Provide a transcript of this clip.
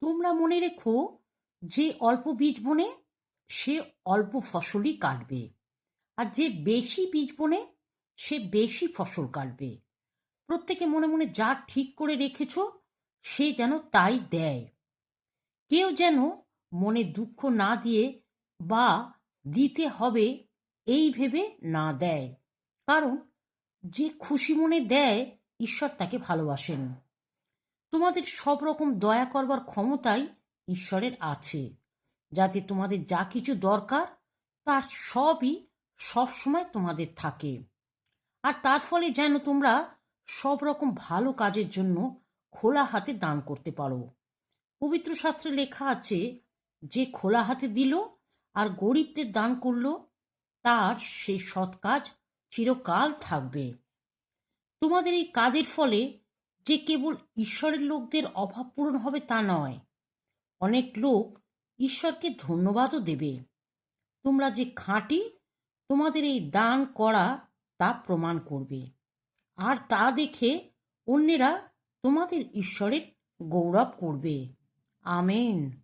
তোমরা মনে রেখো যে অল্প বীজ বোনে সে অল্প ফসলই কাটবে। আর যে বেশি বীজ বোনে সে বেশি ফসল কাটবে। প্রত্যেকে মনে মনে যা ঠিক করে রেখেছ, সে যেন তাই দেয়। কেউ যেন মনে দুঃখ না দিয়ে বা দিতে হবে এই ভেবে না দেয়। কারণ যে খুশি মনে দেয়, ঈশ্বর তাকে ভালোবাসেন। তোমাদের সব রকম দয়া করবার ক্ষমতাই ঈশ্বরের আছে। যাতে তোমাদের যা কিছু দরকার, তার সবই সবসময় তোমাদের থাকে। আর তার ফলে যেন তোমরা সব রকম ভালো কাজের জন্য খোলা হাতে দান করতে পারো। পবিত্র শাস্ত্রে লেখা আছে, যে খোলা হাতে দিল আর গরিবদের দান করল, তার সেই সৎ কাজ চিরকাল থাকবে। তোমাদের এই কাজের ফলে যে কেবল ঈশ্বরের লোকদের অভাব পূরণ হবে তা নয়, অনেক লোক ঈশ্বরকে ধন্যবাদও দেবে। তোমরা যে খাঁটি, তোমাদের এই দান করা তা প্রমাণ করবে। আর তা দেখে অন্যেরা তোমাদের ঈশ্বরের গৌরব করবে। আমেন।